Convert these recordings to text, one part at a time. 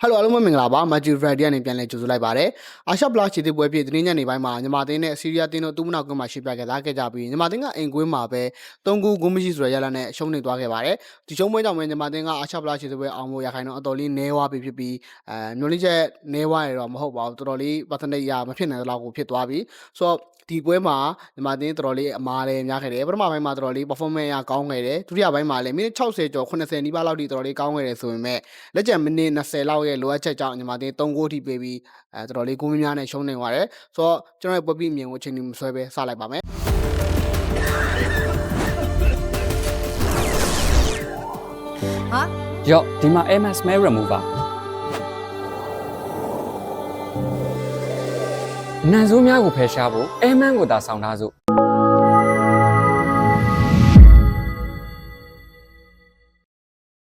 ဟယ်လိုအားလုံးပဲမင်္ဂလာပါမတ်ဂျူဖရဒီကနေပြန်လည်ကြိုဆိုလိုက်ပါတယ်အာရှပလာခြေတစ်ပွဲပြည့်တင်းညနေပိုင်းမှာညီမသင်းနဲ့ဆီးရီးယားတင်းတို့တူမနောက်ကွင်းမှာရှိပြခဲ့သားခဲ့ကြပြီးညီမသင်းကအိမ်ကွင်းမှာပဲ၃ခုဂုံးမရှိဆိုရရလာနဲ့ရှုံးနေသွားခဲ့ပါတယ်ဒီရှုံးပွဲကြောင့်ပဲညီမသင်းကအာရှပလာခြေတစ်ပွဲအောင်ဖို့ရခိုင်တော့အတော်လေးနည်းဝါးပြီဖြစ်ပြီးအဲမျိုးလေးချက်နည်းဝါးရတော့မဟုတ်ပါဘူးတော်တော်လေး percentage ရမဖြစ်နိုင်တော့ကိုဖြစ်သွားပြီဆိုတော့ ဒီပွဲမှာညီမတင်းတော်တော်လေးအမားလည်းများခဲ့တယ်ပထမပိုင်းမှာတော်တော်လေး performance ရကောင်းခဲ့တယ်ဒုတိယပိုင်းမှာလည်းမိနစ်60ကျော်80နီးပါးလောက်ထိတော်တော်လေးကောင်းခဲ့တယ်ဆိုပေမဲ့လက်ကျန်မိနစ်20လောက်ရဲ့လိုအပ်ချက်ကြောင့်ညီမတင်း3ဂိုးထိပေးပြီးအဲတော်တော်လေးကိုမများနဲ့ရှုံးနေသွားတယ်ဆိုတော့ကျွန်တော်ရဲ့ပွဲပြီးမြင်ကိုအချိန်ကြီးမဆွဲပဲစလိုက်ပါမယ်ဟာရော့ဒီမှာ MS Mail Remover နန်ဆိုးများကိုဖယ်ရှားဖို့ Airman ကိုသာဆောင်ထားစို့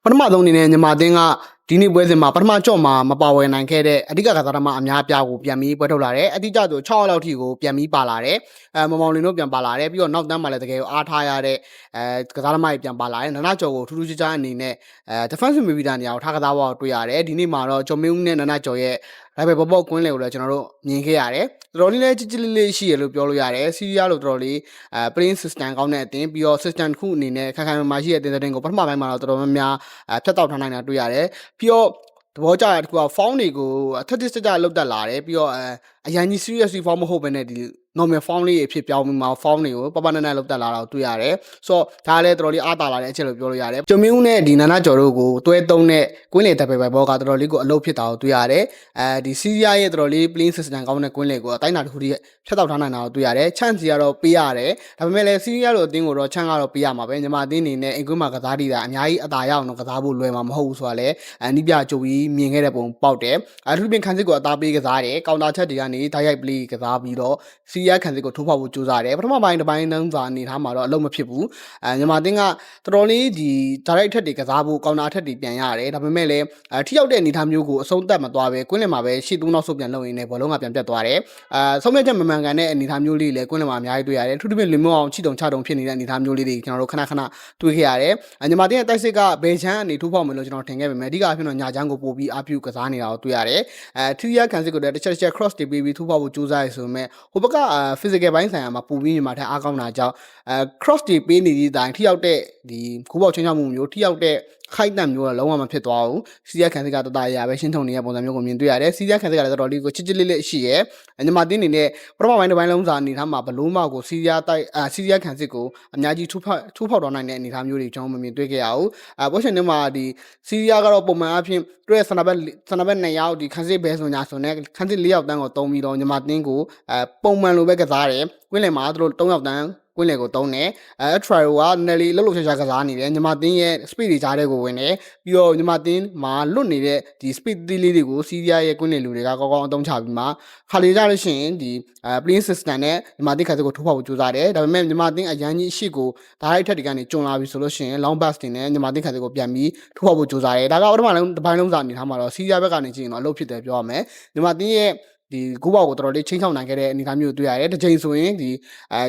ပထမဆုံးအနေနဲ့ညီမတင်းကဒီနေ့ပွဲစဉ်မှာပထမကြော့မှာမပါဝင်နိုင်ခဲ့တဲ့အဓိကကစားသမားအများအပြားကိုပြန်ပြီးပွဲထုတ်လာတယ်အတိအကျဆို6ရောက်လောက်ထိကိုပြန်ပြီးပါလာတယ်အဲမမောင်လင်းတို့ပြန်ပါလာတယ်ပြီးတော့နောက်တန်းမှာလည်းတကယ်ကိုအားထားရတဲ့အဲကစားသမားတွေပြန်ပါလာတယ်နနကျော်ကိုထူးထူးခြားခြားအနေနဲ့အဲ defensive midfielder နေရာကိုထားကစားဖို့တွေ့ရတယ်ဒီနေ့မှာတော့ကျော်မင်းဦးနဲ့နနကျော်ရဲ့ ဒါပေမဲ့ဘောပေါကွင်းလေကိုလည်းကျွန်တော်တို့မြင်ခဲ့ရတယ်တော်တော်လေးလည်းကြစ်ကြစ်လေးလေးရှိရလို့ပြောလို့ရတယ်စီးရီးယားလို့တော်တော်လေးအဲ playing system ကောင်းတဲ့အတင်းပြီးတော့ system တစ်ခုအနေနဲ့ခိုင်ခိုင်မာမာရှိတဲ့အတင်းတဲ့ကိုပထမပိုင်းမှာတော့တော်တော်များများအဲဖြတ်တောက်ထားနိုင်တာတွေ့ရတယ်ပြီးတော့သဘောကျတဲ့တစ်ခုက form တွေကိုအထက်တစ်စကြလောက်တက်လာတယ်ပြီးတော့အဲအရင်ကြီး seriously form မဟုတ်ဘဲနဲ့ဒီ normal form လေးအဖြစ်ပြောင်းပြီးမှ form တွေကိုပပနနလောက်တက်လာတာကိုတွေ့ရတယ်ဆိုတော့ဒါလည်းတော်တော်လေးအားတာလာတဲ့အချက်လို့ပြောလို့ရတယ်ကျွမင်းဦးနဲ့ဒီနာနာကျော်တို့ကိုတွဲသုံးတဲ့ကွင်းလေတပ်ပဲပဲဘောကတော်တော်လေးကိုအလုပ်ဖြစ်တာကိုတွေ့ရတယ်အဲဒီစီးရီးယားရဲ့တော်တော်လေး playing system ကောင်းတဲ့ကွင်းလေကိုအတိုင်းတာတစ်ခုတည်းဖြတ်တောက်ထားနိုင်တာကိုတွေ့ရတယ် chance ကြီးကတော့ပေးရတယ်ဒါပေမဲ့လည်းစီးရီးယားလိုအသင်းကိုတော့ chance ကတော့ပေးရမှာပဲညီမအသင်းအနေနဲ့အင်ကွင်းမှာကစားတည်တာအများကြီးအသာရအောင်တော့ကစားဖို့လွယ်မှာမဟုတ်ဘူးဆိုတာလည်းအနိပြကြိုပြီးမြင်ခဲ့တဲ့ပုံပေါက်တယ်အဲလူပင်ခန်းစစ်ကိုအသာပေးကစားတယ်ကောင်တာချက်တွေကနေဓာတ်ရိုက် play ကစားပြီးတော့စီးရီးယားခန်းစစ်ကိုထိုးဖောက်ဖို့ကြိုးစားတယ်ပထမပိုင်းတစ်ပိုင်းနှန်းစာအနေထားမှာတော့အလုံးမဖြစ်ဘူးအဲညီမအသင်းကတော်တော်လေးဒီ direct ထက်တွေကစားဖို့ကောင်တာထက်တွေပြန်ရတယ်ဒါပေမဲ့လည်းအဲထိရောက်တဲ့အနေထားမျိုးကိုအဆုံးသတ်မသွားပဲကွင်းလင်မှာပဲရှေ့သုံးနောက်ဆုတ်ပြန်လုပ်ရင်းနဲ့ဘောလုံးကပြန်ပြတ်သွားတယ်အဲဆုံးဖြတ်ချက်မမှန်ကန်တဲ့အနေထားမျိုးလေးလည်းကွင်းလင်မှာအများကြီးတွေ့ရတယ်ထူးထူးဖြင့်လွင်မောအောင်ချီတုံချတုံဖြစ်နေတဲ့အနေထားမျိုးလေးတွေကျွန်တော်တို့ခဏခဏတွေ့ခဲ့ရတယ်အညီမတင်းရဲ့တိုက်စစ်ကဘယ်ချမ်းအနေထိုးဖောက်မယ်လို့ကျွန်တော်ထင်ခဲ့ပေမဲ့အဓိကအဖြစ်တော့ညာချမ်းကိုပို့ပြီးအပြုကစားနေတာကိုတွေ့ရတယ်အဲထူရကန်စစ်ကိုလည်းတစ်ချက်တစ်ချက် cross တွေပေးပြီးထိုးဖောက်ဖို့ကြိုးစားရဆိုပေမဲ့ဟိုဘက်က physical ဘိုင်းဆိုင်ရာမှာပို့ပြီးညီမထက်အားကောင်းတာကြောင့်အဲ cross တွေပေးနေသည့်တိုင်ထိရောက်တဲ့ဒီခိုးပေါက်ချင်းချောက်မှုမျိုးထိရောက်တဲ့ ခိုက်တန့်မျိုးတော့လုံးဝမဖြစ်သွားဘူးစီးရခန်စစ်ကတတရပဲရှင်းထုံနေတဲ့ပုံစံမျိုးကိုမြင်တွေ့ရတယ်စီးရခန်စစ်ကလည်းတော်တော်လေးကိုချစ်ချစ်လေးလေးရှိရဲအညီမတင်းနေနဲ့ပထမပိုင်းတစ်ပိုင်းလုံးစာအနေထားမှာဘလို့မောက်ကိုစီးရတိုက်အာစီးရခန်စစ်ကိုအများကြီးထူးဖောက်ထူးဖောက်တော့နိုင်တဲ့အနေထားမျိုးတွေကျွန်တော်မမြင်တွေ့ခဲ့ရဘူးအဲဘောရှင်တွေမှာဒီစီးရကတော့ပုံမှန်အဖြစ်တွေ့ဆန္ဒဘက်ဆန္ဒဘက်2ယောက်ဒီခန်းစစ်ဘဲဆိုညာဆိုနေခန်းစစ်4ယောက်တန်းကိုတုံးပြီးတော့ညီမတင်းကိုအဲပုံမှန်လိုပဲကစားတယ်ဝင်းလယ်မှာသူတို့3ယောက်တန်း ကွင်းလေကိုတုံးတယ်အဲ trial ကနယ်လီလှုပ်လှုပ်ရှားရှားကစားနေတယ်ညီမတင်းရဲ့ speed တွေကြားတဲ့ကိုဝင်တယ်ပြီးတော့ညီမတင်းမှာလွတ်နေတဲ့ဒီ speed သီးလေးတွေကိုစီးရီးယားရဲ့ကွင်းလေလူတွေကကောင်းကောင်းအသုံးချပြီးမှခါလေကြလို့ရှိရင်ဒီအဲ playing system နဲ့ညီမတင်းခါစကိုထိုးဖောက်ဖို့ကြိုးစားတယ်ဒါပေမဲ့ညီမတင်းအရန်ကြီးအရှိကိုဒါရိုက်ထက်တွေကနေကျုံလာပြီဆိုလို့ရှိရင် long pass တွေနဲ့ညီမတင်းခါစကိုပြန်ပြီးထိုးဖောက်ဖို့ကြိုးစားတယ်ဒါကပထမလုံးတစ်ပိုင်းလုံးစာအနေထားမှာတော့စီးရီးယားဘက်ကနေကြည့်ရင်တော့အလုပ်ဖြစ်တယ်ပြောရမယ်ညီမတင်းရဲ့ဒီဂိုးဘောက်ကိုတော်တော်လေးချင်းချောင်းနိုင်ခဲ့တဲ့အနေအထားမျိုးတွေ့ရတယ်တစ်ချိန်ဆိုရင်ဒီအဲ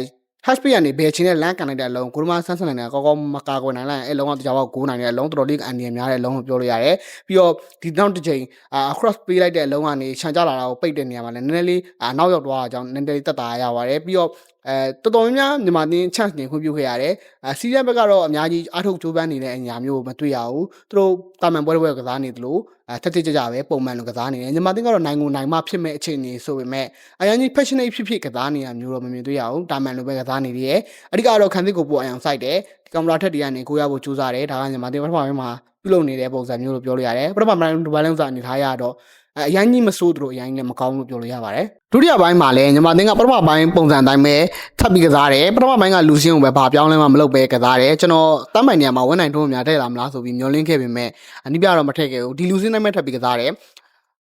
HP ကနေဘယ်ချင်းနဲ့လမ်းကန်လိုက်တဲ့အလုံးကိုရမဆန်းဆန်းနိုင်တဲ့ကောင်းကောင်းမကာကွယ်နိုင်လိုက်အဲ့လုံးကတရားပေါက်9နိုင်တဲ့အလုံးတော်တော်လေးအန်ဒီများတဲ့အလုံးကိုပြောလို့ရတယ်ပြီးတော့ဒီနောက်တစ်ချိန်အာ cross ပေးလိုက်တဲ့အလုံးကနေခြံကြလာတာကိုပိတ်တဲ့နေရာမှာလည်းနည်းနည်းလေးအာနောက်ရောက်သွားတာကြောင့်နည်းနည်းလေးတက်တာရပါတယ်ပြီးတော့ အဲတော်တော်များများမြန်မာတင်း chance နေခွင့်ပြုခဲ့ရတယ်အဲစီးရီးယားဘက်ကတော့အများကြီးအထုတ်ကြိုးပမ်းနေတဲ့အညာမျိုးကိုမတွေ့ရဘူးသူတို့တာမန်ပွဲပွဲကစားနေသလိုအဲထက်ထက်ကြကြပဲပုံမှန်လိုကစားနေတယ်မြန်မာတင်းကတော့နိုင်ကိုနိုင်မှဖြစ်မဲ့အခြေအနေဆိုပေမဲ့အရင်ကြီး passionate ဖြစ်ဖြစ်ကစားနေတာမျိုးတော့မမြင်တွေ့ရဘူးတာမန်လိုပဲကစားနေသေးတယ်အဓိကတော့ခံစစ်ကိုပို့အောင်စိုက်တယ်ကင်မရာထက်တွေကနေကိုရဖို့ကြိုးစားတယ်ဒါကမြန်မာတင်းပထမပိုင်းမှာပြုလုပ်နေတဲ့ပုံစံမျိုးလို့ပြောလို့ရတယ်ပထမပိုင်းဒီပိုင်းလုံးစာအနေထားရတော့ အရင်ကြီးမဆိုးသလိုအရင်ကြီးလည်းမကောင်းလို့ပြောလို့ရပါတယ်ဒုတိယပိုင်းမှာလည်းညီမတင်းကပထမပိုင်းပုံစံတိုင်းပဲထပ်ပြီးကစားတယ်ပထမပိုင်းကလူရှင်းကိုပဲဘာပြောင်းလဲမှမလုပ်ပဲကစားတယ်ကျွန်တော်တမ်းပိုင်နေရာမှာဝန်နိုင်ထုံးများထည့်လာမလားဆိုပြီးမျောလင်းခဲ့ပေမဲ့အနိပြတော့မထည့်ခဲ့ဘူးဒီလူရှင်းတိုင်းပဲထပ်ပြီးကစားတယ်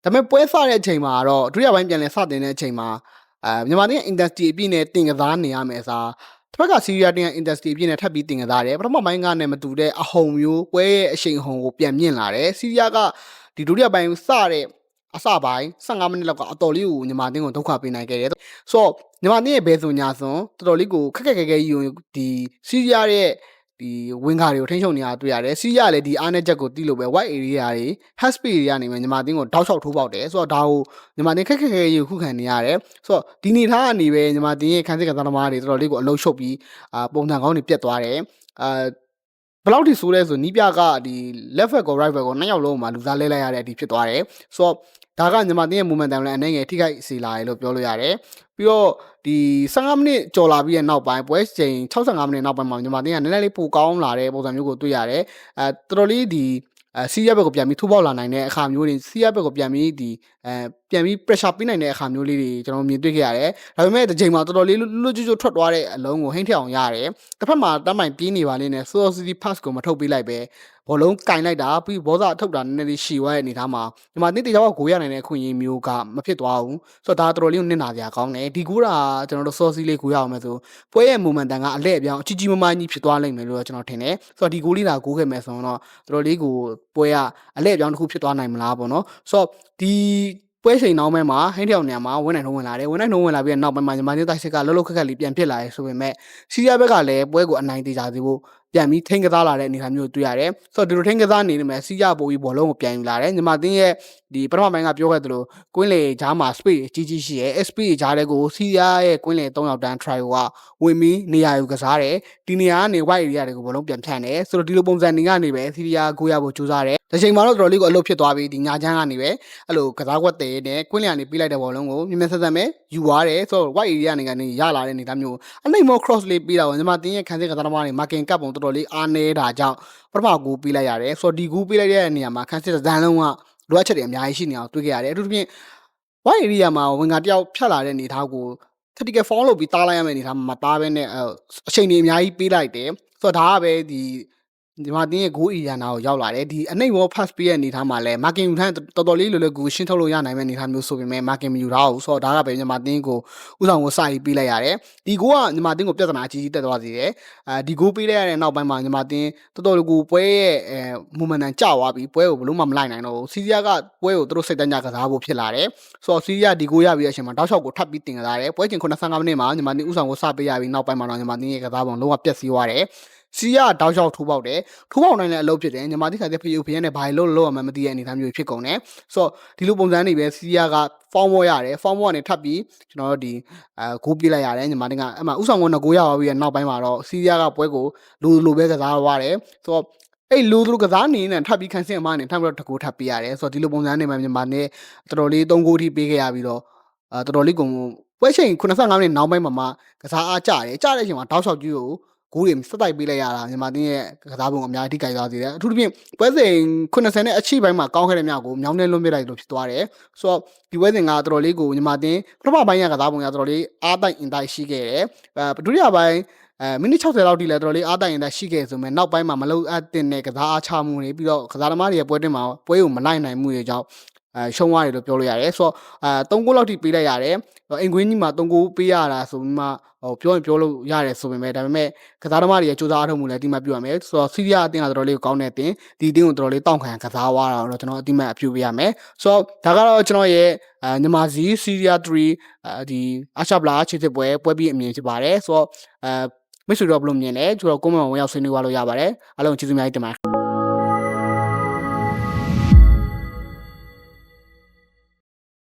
ဒါပေမဲ့ပွဲစတဲ့အချိန်မှာတော့ဒုတိယပိုင်းပြန်လဲစတင်တဲ့အချိန်မှာအဲညီမတင်းက industry အပြည့်နဲ့တင်ကစားနေရမယ်စားတစ်ဖက်ကစီးရီးယားတင်းက industry အပြည့်နဲ့ထပ်ပြီးတင်ကစားတယ်ပထမပိုင်းကနဲ့မတူတဲ့အဟုန်မျိုးပွဲရဲ့အရှိန်အဟုန်ကိုပြန်မြင့်လာတယ်စီးရီးယားကဒီဒုတိယပိုင်းစတဲ့ အစပိုင်း15မိနစ်လောက်ကအတော်လေးကိုညီမတင်းကိုဒုက္ခပေးနိုင်ခဲ့တယ်ဆိုတော့ညီမတင်းရဲ့ဘဲဆိုညာစွန်တော်တော်လေးကိုခက်ခက်ခဲခဲကြီးကိုဒီစီးရီးယားရဲ့ဒီဝင်ကာတွေကိုထိန်းချုပ်နေတာတွေ့ရတယ်စီးရလည်းဒီအားနဲ့ချက်ကိုတီးလို့ပဲ white area တွေ hat speed တွေကနေမှညီမတင်းကိုတောက်လျှောက်ထိုးပေါက်တယ်ဆိုတော့ဒါကိုညီမတင်းခက်ခက်ခဲခဲခုခံနေရတယ်ဆိုတော့ဒီနေထားကနေပဲညီမတင်းရဲ့ခန်းစစ်ကစားသမားတွေတော်တော်လေးကိုအလုံးရှုပ်ပြီးအာပုံစံကောင်းတွေပြတ်သွားတယ်အာဘယ်လောက်ထိဆိုးလဲဆိုနီးပြကဒီ left back ကို right back ကိုနှစ်ယောက်လုံးမှာလူစားလဲလိုက်ရတဲ့အထိဖြစ်သွားတယ်ဆိုတော့ ဒါကညီမတင်းရဲ့ momentum လည်းအနေငယ်ထိခိုက်စေလာတယ်လို့ပြောလို့ရတယ်ပြီးတော့ဒီ15မိနစ်ကြော်လာပြီးတဲ့နောက်ပိုင်းပွဲချိန်65မိနစ်နောက်ပိုင်းမှာညီမတင်းကနည်းနည်းလေးပိုကောင်းလာတဲ့ပုံစံမျိုးကိုတွေ့ရတယ်အဲတော်တော်လေးဒီအဲစီးရက်ဘက်ကိုပြန်ပြီးထိုးပေါက်လာနိုင်တဲ့အခါမျိုးတွေစီးရက်ဘက်ကိုပြန်ပြီးဒီအဲ ပြန်ပြီး pressure ပေးနိုင်တဲ့အခါမျိုးလေးတွေကျွန်တော်မြင်တွေ့ခဲ့ရတယ်။ဒါပေမဲ့ဒီချိန်မှာတော်တော်လေးလွတ်လွတ်ကျွတ်ကျွတ်ထွက်သွားတဲ့အလုံးကိုဟိမ့်ထက်အောင်ရတယ်။တစ်ဖက်မှာတမ်းမိုင်ပြေးနေပါလိမ့်နဲ့ Soul City Pass ကိုမထုတ်ပေးလိုက်ပဲဘောလုံးကင်လိုက်တာပြီးဘောစာထုတ်တာနည်းနည်းလေးရှည်သွားတဲ့အနေထားမှာဒီမှာတင်းတရားကဂိုးရနိုင်တဲ့အခွင့်အရေးမျိုးကမဖြစ်သွားဘူး။ဆိုတော့ဒါတော်တော်လေးကိုနစ်နာစရာကောင်းတယ်။ဒီကူးတာကျွန်တော်တို့ Soul City လေးဂိုးရအောင်မယ်ဆိုပွဲရဲ့ momentum ကအလှည့်အပြောင်းအကြီးကြီးမားမားကြီးဖြစ်သွားလိမ့်မယ်လို့ကျွန်တော်ထင်တယ်။ဆိုတော့ဒီဂိုးလေးလာဂိုးခဲ့မယ်ဆိုတော့တော်တော်လေးကိုပွဲကအလှည့်အပြောင်းတစ်ခုဖြစ်သွားနိုင်မလားပေါ့နော်။ဆိုတော့ဒီ ပွဲချိန်နောက်ပိုင်းမှာဟိန်းတယောက်နေရာမှာဝင်းနိုင်ထုံးဝင်လာတယ်ဝင်းနိုင်ထုံးဝင်လာပြီးတဲ့နောက်ပိုင်းမှာညီမလေးတိုက်စစ်ကလှုပ်လှုပ်ခက်ခက်လေးပြန်ဖြစ်လာတယ်ဆိုပေမဲ့စီးရီးယားဘက်ကလည်းပွဲကိုအနိုင်တေချာစေဖို့ ပြန်ပြီးထိန်းကစားလာတဲ့အနေအထားမျိုးတွေ့ရတယ်ဆိုတော့ဒီလိုထိန်းကစားနေနေမှာစီးရပို့ပြီးဘောလုံးကိုပြန်ယူလာတယ်ညီမတင်းရဲ့ဒီပထမပိုင်းကပြောခဲ့သလိုကွင်းလေဂျားမှာ space အကြီးကြီးရှိရဲ space ဂျားတဲ့ကိုစီးရရဲ့ကွင်းလေ3ယောက်တန်း try ကဝင်ပြီးနေရာယူကစားတယ်ဒီနေရာကနေ white area တွေကိုဘောလုံးပြန်ဖြန့်တယ်ဆိုတော့ဒီလိုပုံစံတွေကနေပဲစီးရီးယားကိုရဖို့ကြိုးစားတယ်ဒီချိန်မှာတော့တော်တော်လေးကိုအလုပ်ဖြစ်သွားပြီးဒီညာချမ်းကနေပဲအဲ့လိုကစားကွက်တဲ့နဲ့ကွင်းလေကနေပြီးလိုက်တဲ့ဘောလုံးကိုမြင်မြင်ဆက်ဆက်ပဲယူသွားတယ်ဆိုတော့ white area နေကနေရလာတဲ့အနေအထားမျိုးအနိုင်မော cross လေးပြီးတာကိုညီမတင်းရဲ့ခံစစ်ကစားသမားတွေ marking ကပ်ပုံတော်တော်လေးအားနေတာကြောင့်ပထမကူပြီးလိုက်ရတယ်ဆိုတော့ဒီကူပြီးလိုက်တဲ့နေရာမှာခံစစ်ဇန်လုံးကလိုအပ်ချက်တွေအများကြီးရှိနေအောင်တွေ့ခဲ့ရတယ်အထူးသဖြင့် white area မှာဝင်ကတယောက်ဖြတ်လာတဲ့အနေအထားကို critical fall လုပ်ပြီးတားလိုက်ရမယ့်အနေအထားမှာမတားဘဲနဲ့အချိန်တွေအများကြီးပေးလိုက်တယ်ဆိုတော့ဒါကပဲဒီ ဒီမှာတင်းရဲ့ goal area နာကိုရောက်လာတယ်ဒီအနှိမ့်ဘော pass ပေးတဲ့အနေအထားမှာလဲ marking ယူထားတော်တော်လေးလိုလိုကိုရှင်းထုတ်လို့ရနိုင်မယ့်အနေအထားမျိုးဆိုပေမဲ့ marking မယူထားဘူးဆိုတော့ဒါကပဲညီမတင်းကိုဥဆောင်ကိုစာရေးပေးလိုက်ရတယ်ဒီ goal ကညီမတင်းကိုပြဿနာအကြီးကြီးတက်သွားစေတယ်အဲဒီ goal ပေးလိုက်ရတဲ့နောက်ပိုင်းမှာညီမတင်းတော်တော်လေးကိုပွဲရဲ့အဲ momentum ကျသွားပြီးပွဲကိုဘလို့မှမလိုက်နိုင်တော့ဘူးစီးရီးယားကပွဲကိုသူတို့စိတ်တန်းကြကစားဖို့ဖြစ်လာတယ်ဆိုတော့စီးရီးယားဒီ goal ရပြီးတဲ့အချိန်မှာတောက်လျှောက်ကိုထပ်ပြီးတင်ကစားတယ်ပွဲချင်း95မိနစ်မှာညီမတင်းဥဆောင်ကိုစပေးရပြီးနောက်ပိုင်းမှာတော့ညီမတင်းရဲ့ကစားပုံလုံးဝပြတ်စီးသွားတယ် စီးရတောက်လျှောက်ထိုးပေါက်တယ်ထိုးပေါက်နိုင်တဲ့အလုပ်ဖြစ်တယ်ညီမတိခါတဲ့ဖယူဖျက်နဲ့ဘာလို့လို့ရမှမသိတဲ့အနေအထားမျိုးဖြစ်ကုန်တယ်ဆိုတော့ဒီလိုပုံစံတွေပဲစီးရက form ဝရတယ် form ဝကနေထပ်ပြီးကျွန်တော်တို့ဒီအဲဂိုးပြလိုက်ရတယ်ညီမတင်ကအဲ့မှာဥဆောင်ကငိုးရပါပြီးတဲ့နောက်ပိုင်းမှာတော့စီးရကပွဲကိုလိုလိုပဲကစားသွားတယ်ဆိုတော့အဲ့လူသူကစားနေနဲ့ထပ်ပြီးခန်းစင်အမနဲ့ထပ်ပြီးတော့တကူထပ်ပေးရတယ်ဆိုတော့ဒီလိုပုံစံနေမှမြန်မာနဲ့တော်တော်လေး၃ဂိုးထိပေးခဲ့ရပြီးတော့အာတော်တော်လေးကုန်ပွဲချိန်85မိနစ်နောက်ပိုင်းမှာမှကစားအားကြတယ်ကြတဲ့အချိန်မှာတောက်လျှောက်ကြီးကို ဂိုးတွေစက်တိုက်ပေးလိုက်ရတာမြန်မာတင်းရဲ့ကစားပုံအများကြီးထိကြိုက်သွားစေတယ်အထူးသဖြင့်ပွဲစဉ်80နဲ့အချိပိုင်းမှာကောင်းခဲ့တဲ့မြောက်ကိုမြောင်းနေလွတ်မြစ်လိုက်လို့ဖြစ်သွားတယ်ဆိုတော့ဒီပွဲစဉ်ကတော်တော်လေးကိုမြန်မာတင်းပထမပိုင်းကကစားပုံကတော်တော်လေးအားတိုက်အင်တိုက်ရှိခဲ့တယ်အဲဒုတိယပိုင်းအဲမိနစ်60လောက်ထိလဲတော်တော်လေးအားတိုင်ရင်ရှိခဲ့ဆိုမဲ့နောက်ပိုင်းမှာမလုံအပ်တဲ့နဲ့ကစားအားချမှုတွေပြီးတော့ကစားသမားတွေရဲ့ပွဲတင်မှာပွဲကိုမနိုင်နိုင်မှုတွေကြောင့် အဲရှုံးသွားတယ်လို့ပြောလို့ရတယ်ဆိုတော့အဲ3ဂိုးလောက်ထိပေးလိုက်ရတယ်အင်ကွင်းကြီးမှာ3ဂိုးပေးရတာဆိုပြီးမှဟိုပြောရင်ပြောလို့ရတယ်ဆိုပေမဲ့ဒါပေမဲ့ကစားသမားတွေရဲ့စူးစမ်းအားထုတ်မှုလည်းအတိမတ်ပြုရမယ်ဆိုတော့စီးရီးယားအတင်းကတော်တော်လေးကောင်းတဲ့အတင်းဒီအတင်းကိုတော်တော်လေးတောင့်ခံကစားသွားတာတော့ကျွန်တော်အတိမတ်အပြုပေးရမယ်ဆိုတော့ဒါကတော့ကျွန်တော်ရဲ့အဲညီမစီစီးရီးယား3အဲဒီအာရှဗလာခြေစစ်ပွဲပွဲပြီးအမြင်ဖြစ်ပါတယ်ဆိုတော့အဲမိတ်ဆွေတို့ဘယ်လိုမြင်လဲကျွန်တော်ကွန်မန့်ဝင်ရောက်ဆွေးနွေးသွားလို့ရပါတယ်အားလုံးကျေးဇူးအများကြီးတင်ပါတယ်